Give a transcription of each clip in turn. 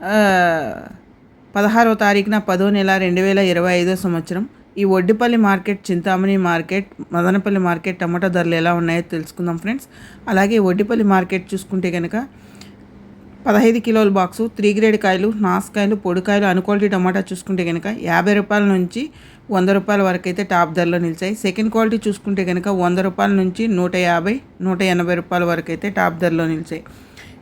పదహారో పదహారవ తారీఖున పదో నెల రెండు వేల ఇరవై ఐదో సంవత్సరం ఈ Oddipalli market Chintamani market Madanapalle market టమాటా ధరలు ఎలా ఉన్నాయో తెలుసుకుందాం ఫ్రెండ్స్. అలాగే ఒడ్డిపల్లి మార్కెట్ చూసుకుంటే కనుక పదహైదు కిలోల బాక్సు త్రీ గ్రేడ్ కాయలు నాసుకాయలు పొడికాయలు అన్క్వాలిటీ టమాటా చూసుకుంటే కనుక యాభై రూపాయల నుంచి వంద రూపాయల వరకు అయితే టాప్ ధరలో నిలిచాయి. సెకండ్ క్వాలిటీ చూసుకుంటే కనుక వంద రూపాయల నుంచి నూట యాభై నూట ఎనభై రూపాయల వరకు అయితే టాప్ ధరలో నిలిచాయి.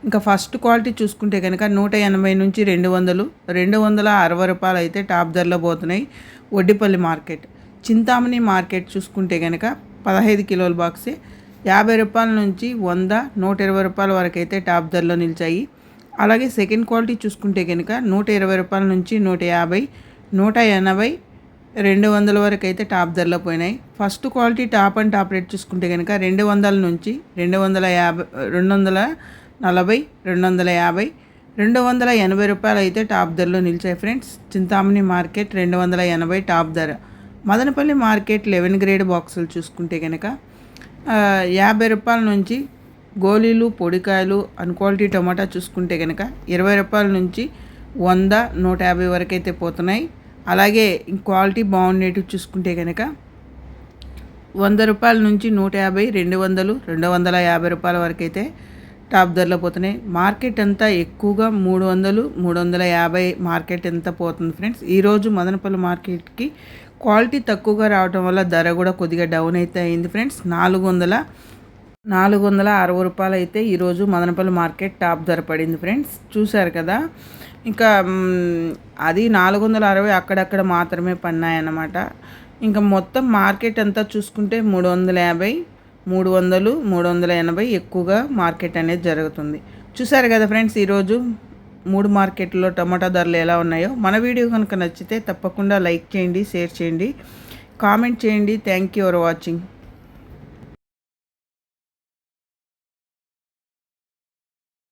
ఇంకా ఫస్ట్ క్వాలిటీ చూసుకుంటే కనుక నూట ఎనభై నుంచి రెండు వందలు రెండు వందల అరవై రూపాయలు అయితే టాప్ ధరలో పోతున్నాయి. ఒడ్డిపల్లి మార్కెట్. చింతామణి మార్కెట్ చూసుకుంటే కనుక పదహైదు కిలోల బాక్సే యాభై రూపాయల నుంచి వంద నూట ఇరవై రూపాయల వరకు అయితే టాప్ ధరలో నిలిచాయి. అలాగే సెకండ్ క్వాలిటీ చూసుకుంటే కనుక నూట ఇరవై రూపాయల నుంచి నూట యాభై నూట ఎనభై రెండు వందల వరకు అయితే టాప్ ధరలో పోయినాయి. First quality top and top rate చూసుకుంటే కనుక రెండు వందల నుంచి రెండు వందల యాభై రెండు వందల నలభై రెండు వందల యాభై రెండు వందల ఎనభై రూపాయలు అయితే టాప్ ధరలో నిలిచాయి ఫ్రెండ్స్. చింతామణి మార్కెట్ రెండు వందల ఎనభై టాప్ ధర. మదనపల్లి మార్కెట్ లెవెన్ గ్రేడ్ బాక్సులు చూసుకుంటే కనుక యాభై రూపాయల నుంచి గోళీలు పొడికాయలు అన్క్వాలిటీ టమాటా చూసుకుంటే కనుక ఇరవై రూపాయల నుంచి వంద నూట యాభై వరకు అయితే పోతున్నాయి. అలాగే క్వాలిటీ బాగుండేటివి చూసుకుంటే కనుక వంద రూపాయల నుంచి నూట యాభై రెండు వందలు రెండు వందల యాభై రూపాయల వరకు అయితే టాప్ ధరలో పోతున్నాయి. మార్కెట్ అంతా ఎక్కువగా మూడు వందలు మూడు వందల యాభై మార్కెట్ ఎంత పోతుంది ఫ్రెండ్స్? ఈరోజు మదనపల్లి మార్కెట్కి క్వాలిటీ తక్కువగా రావడం వల్ల ధర కూడా కొద్దిగా డౌన్ అయితే అయింది ఫ్రెండ్స్. నాలుగు వందల నాలుగు వందల అరవై రూపాయలు అయితే ఈరోజు మదనపల్లి మార్కెట్ టాప్ ధర పడింది ఫ్రెండ్స్. చూశారు కదా? ఇంకా అది నాలుగు వందల అరవై అక్కడక్కడ మాత్రమే పన్నాయన్నమాట. ఇంకా మొత్తం మార్కెట్ అంతా చూసుకుంటే మూడు వందల యాభై మూడు వందలు మూడు వందల ఎనభై ఎక్కువగా మార్కెట్ అనేది జరుగుతుంది. చూసారు కదా ఫ్రెండ్స్ ఈరోజు మూడు మార్కెట్లో టమాటా ధరలు ఎలా ఉన్నాయో. మన వీడియో కనుక నచ్చితే తప్పకుండా లైక్ చేయండి షేర్ చేయండి. కామెంట్ చేయండి. Thank you for watching.